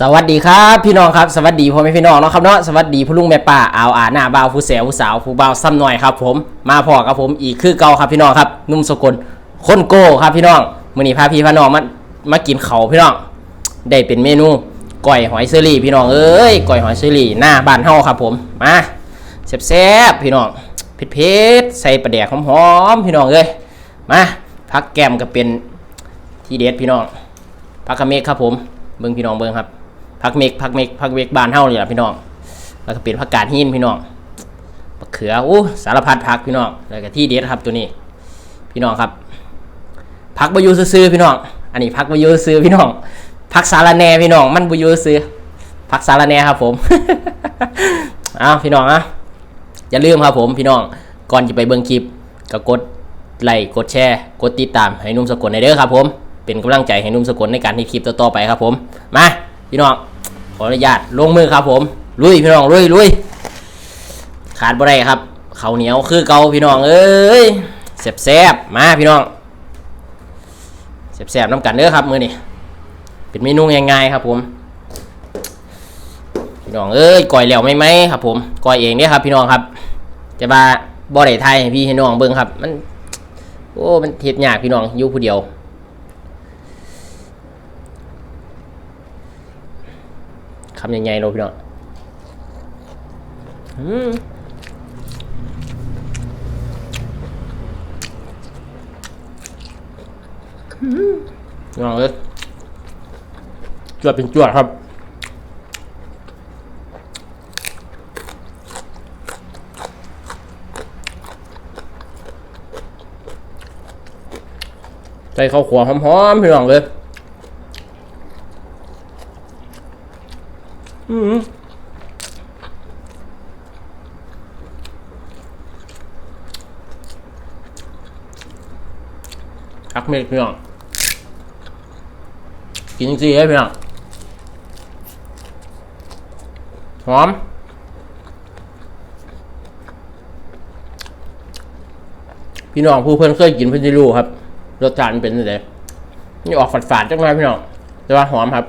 สวัสดีครับพี่น้องครับสวัสดีพ่อแม่พี่น้องเนาะครับเนาะสวัสดีผู้ลุงแม่ป้าอาวอาหน้าบ่าวผู้แสวผู้สาวผู้บ่าวซ้ำหน่อยครับผมมาพอกับผมอีกคือเก่าครับพี่น้องครับนุ่มสกลคนโก้ครับพี่น้องมื้อนี้พาพี่พาน้องมามากินเขาพี่น้องได้เป็นเมนูก้อยหอยเซอรี่พี่น้องเอ้ยก้อยหอยเซอรี่หน้าบ้านเฮาครับผมมาแซ่บๆพี่น้องเผ็ดๆใส่ปลาแดกหอมๆพี่น้องเอ้ยมาพักแก้มก็เป็นที่เด็ดพี่น้องพักกะเมกครับผม เบิ้งพี่น้องเบิ้งครับพักเมกพักเมกพักเมกบานเฮานี่แหละพี่น้อง แล้วก็เป็นผักกาดหินพี่น้องมะเขืออู้สารพัดผักพี่น้องแล้วก็ที่เด็ดครับตัวนี้พี่น้องครับผักบะยูซื้อพี่น้อง อันนี้ผักบะยูซื้อพี่น้องผักสารแหน่พี่น้อง มันบะยูซื้อผักสารแหน่ครับผมเอาพี่น้องอะอย่าลืมครับผมพี่น้องก่อนจะไปเบิ้งคลิปก็กดไลค์กดแชร์ กดติดตามให้นุ่มสกลในเด้อครับผม เป็นกำลังใจให้นุ่มสกลในการที่คลิปต่อๆไปครับผม มาพี่น้องขออนุญาตลงมือครับผม ลุยพี่น้องลุยลุยขาดบ่ได้ครับเขาเหนียวคือเกาพี่น้องเอ้ยแซ่บๆมาพี่น้องแซ่บๆน้ำกันเด้อครับมือนี้เป็นเมนูง่ายๆครับผมพี่น้องเอ้ยก่อยเหลวไหมไหมครับ ผมก่อยเองเนี่ยครับ พี่น้องครับจะมาบ่ได้ไทยพี่ให้น้องเบิ่งครับ มัน โอ้มันเฮ็ดยากพี่น้องอยู่ผู้เดียวำใหญ่ๆเราพี่น้องอืมพี่องเอ้ยจวดเป็นจวดครับใส่ข้าวขัวหอมๆพี่น้องเลย อืมพัก เมฆพี่น้องกินจริงๆเลยพี่น้องหอมพี่น้องผู้เพื่อนเคยกินเพื่อนจะรู้ครับรสชาติเป็นยังไงนี่ออกฝาดๆจังเลยพี่น้องแต่ว่าหอมครับ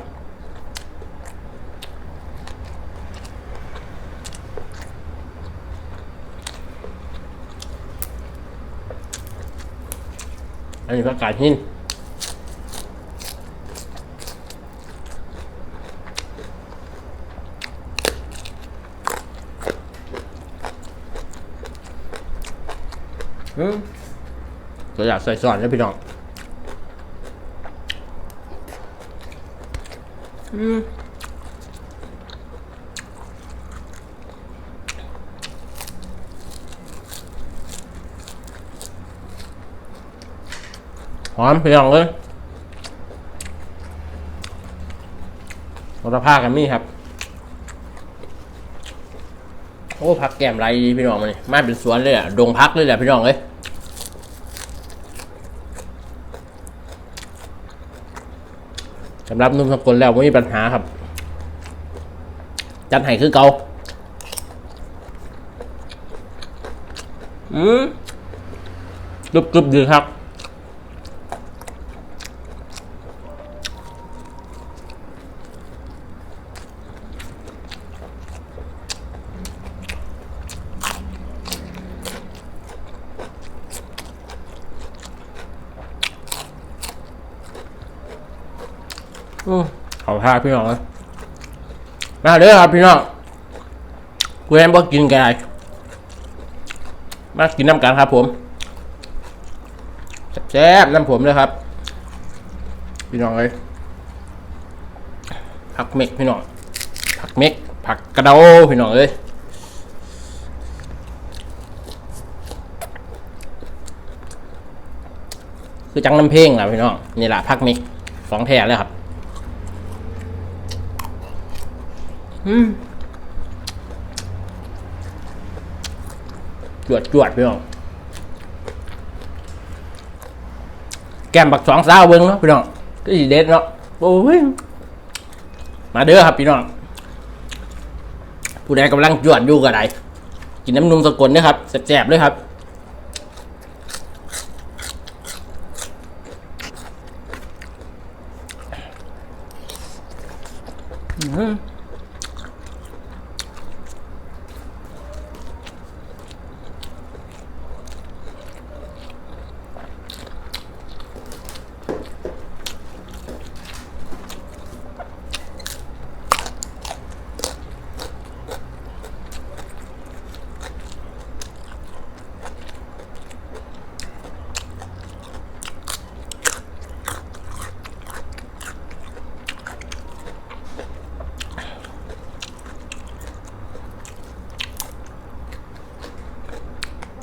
อันนี้ผักกาดหินอืมตัวอยากใส่ซอสนะพี่น้อง อืม หอมพี่น้องเลยรสภาพกันมี่ครับ โอ้พักแก้มไรพี่น้องมันนี่มาเป็นสวนเลยอะดงพักเลยแหละพี่น้องเลยสำหรับนุ่มสกุลแล้วไม่มีปัญหาครับ จัดให้คือเกาอืมกรึบกรึบดีครับ ขอพาพี่น้องมาเด้อครับพี่น้องกูแอมบอกกินกันมากินน้ำกันครับผมแซ่บน้ำผมเลยครับ พี่น้องเลยผักเม็กพี่น้องผักเม็กผักกระเดาพี่น้องเลยคือจังน้ำเพลงแหละพี่น้องนี่แหละผักเม็กของแท้เลยครับ อืม จวดจวดพี่น้องแก้มบักสองสาวเบิ้งเนาะพี่น้องก็สีเด็ดเนาะโอ้ยมาเด้อครับพี่น้องผู้ใดกำลังจวดอยู่กับใดกินน้ำนมสกลนะครับแซ่บๆเลยครับอืม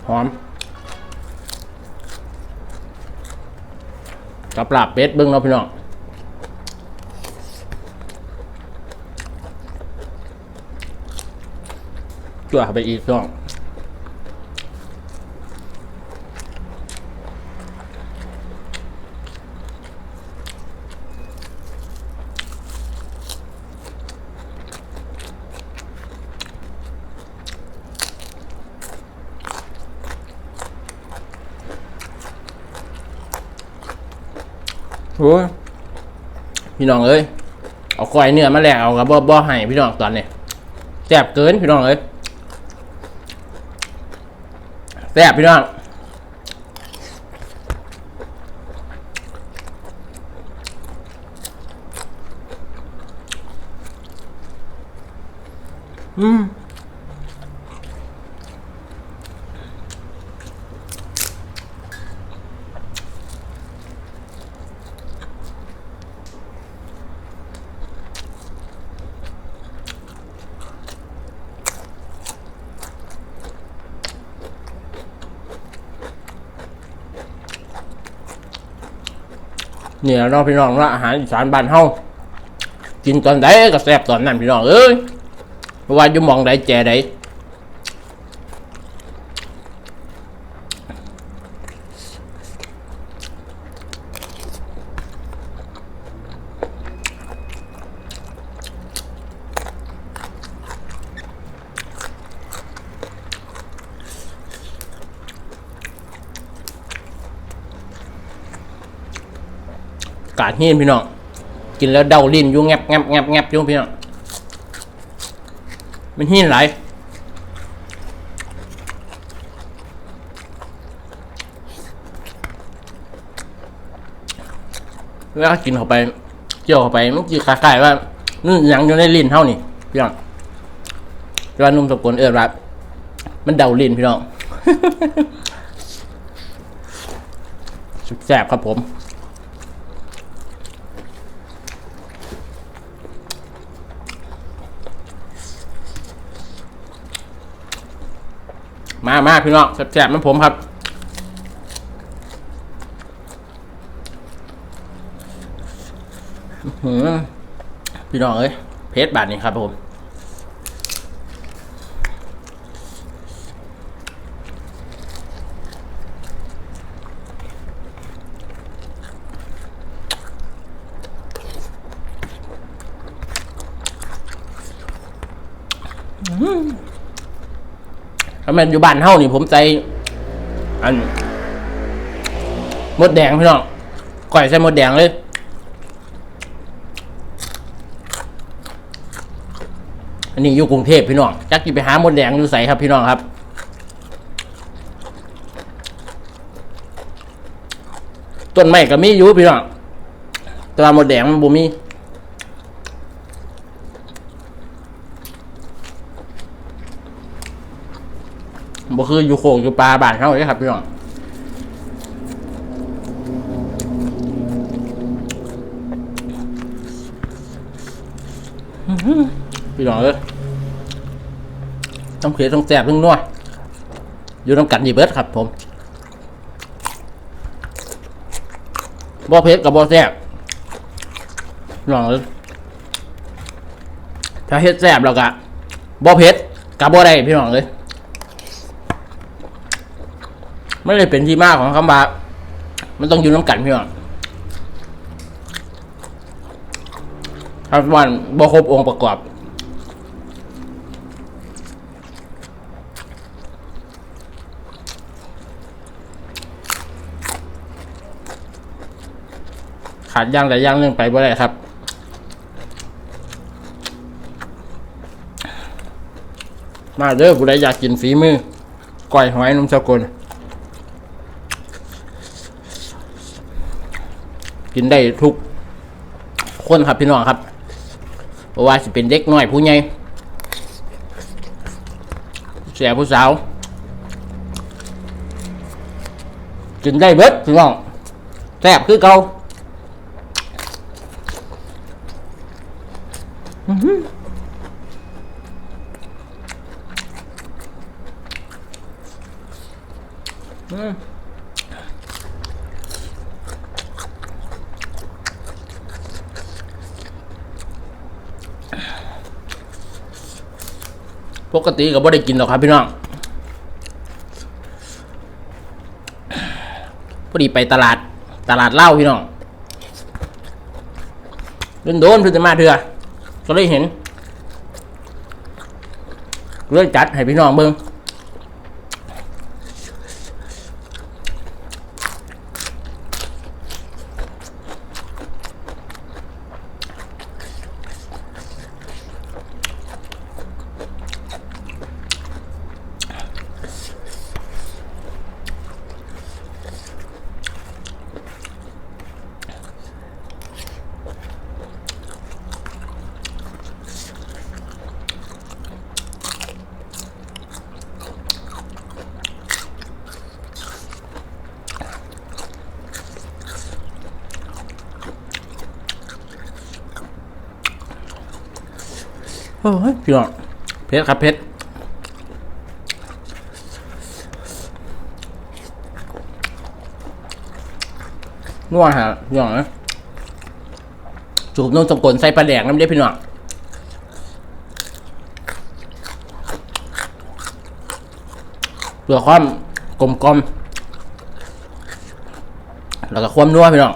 หอมกับลาบเป็ดเบิ้งเนาะพี่น้องจั่วเข้าไปอีกพี่น้อง อ้พี่น้องเอ้ยเอาควายเนื้อมาแลกเอากับบ่บ่ให้พี่น้องตอนนี้แซ่บเกินพี่น้องเอ้ยแซ่บพี่น้องอืม เนี่ยเนาะพี่น้องว่าอาหารอีสานบ้านเฮากินตอนไหนก็แซ่บตอนนั้นพี่น้องเอ้ยว่าอยู่มองใดแจใดาดหินพี่น้อง กินแล้วเดาลิ้นยู่แงบแงบแงบแงบยู่งพี่น้อง มันหินหลายเวลากินเข้าไปเจียวเข้าไปมันจะคล้ายๆว่านี่ยังอยู่ในลิ้นเท่านี่พี่น้องเวลานุ่มสกุลเอิรับมันเดาลิ้นพี่น้องสุดแซ่บครับผม มามาพี่น้องแซ่บๆมันผมครับพี่น้องเอ้ยเพชรบาทนี้ครับผม ถ้าแมันอยู่บ้านเฮานี่ผมใจอันมดแดงพี่น้องก่อยใส่มดแดงเลยอันนี้อยู่กรุงเทพพี่น้องจักจีไปหามดแดงอยู่ใสครับพี่น้องครับ ต้นไม้ก็มีอยู่พี่น้องตว่ามดแดงมันบ่มี บ่คืออยู่โคกอยู่ปลาบ้านเขาเลยครับพี่น้องพี่น้องเอ้ยต้องเขียต้องแสบต้องนัวอยู่น้ำกันยีเบิร์ดครับผมบ่เผ็ดกับบ่แซ่บพี่น้องเอ้ยถ้าเฮ็ดแซ่บแล้วก็บ่เผ็ดกับบ่ได้พี่น้องเอ้ย ไม่ได้เป็นที่มากของคำบามันต้องอยู่น้ำกันพี่น้องครับวันบ่ครบองค์ประกอบขาดย่างแต่ย่างเรื่องไปบ่ได้ครับ มาเด้อผู้ใดอยากกินฝีมือก้อยหอยนุ่มสกุล กินได้ทุกคนครับพี่น้องครับเพราะว่าสิเป็นเด็กน้อยผู้ใหญ่เสียผู้สาว กินได้เบิดพี่น้องแซ่บคือเก่าอื้ ปกติก็บ่ได้กินหรอกครับพี่น้องพอดีไปตลาดตลาดเหล้าพี่น้องโดนโดนเพิ่อนมาเถื่อก็เลยเห็นเลยจัดให้พี่น้องเบิ่ง โอ้ยพี่น้องเพชรครับเพชรนัวฮะพี่น้องนะจูบนมสกุลใส่ปลาแดกน้ำเด้อพี่น้องเพื่อความกลมกลมๆแล้วก็ความนัวพี่น้อง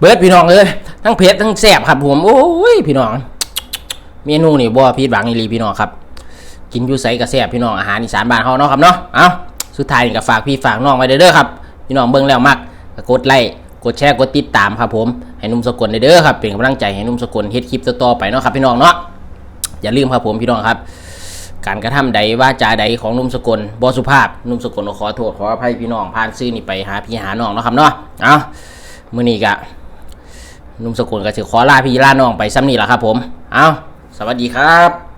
เบิร์ดพี่น้องเอ้ยทั้งเผ็ดทั้งแซ่บครับผมโอ้ยพี่น้อง เมนูนี่บ่ผิดหวังอีหลีพี่น้องครับกินอยู่ไสก็แซ่บพี่น้องอาหารอีสานบ้านเฮาเนาะครับเนาะเอาสุดท้ายนี่ก็ฝากพี่ฝากน้องไว้เด้อครับพี่น้องเบิ่งแล้วมักกดไลค์กดแชร์กดติดตามครับผมให้นุ่มสกลเด้อครับเป็นกำลังใจให้นุ่มสกลเฮ็ดคลิปต่อไปเนาะครับพี่น้องเนาะอย่าลืมครับผมพี่น้องครับ การกระทำใดว่าจาใดของนุ่มสกลบ่สุภาพนุ่มสกลขอโทษขออภัยพี่น้องผ่านซื่อนี่ไปหาพี่หาน้องเนาะครับเนาะเอามื้อนี้ก็ นุ่มสกุลก็จะขอลาพี่ลาน้องไปซ้ำนี่แหละครับผม เอาสวัสดีครับ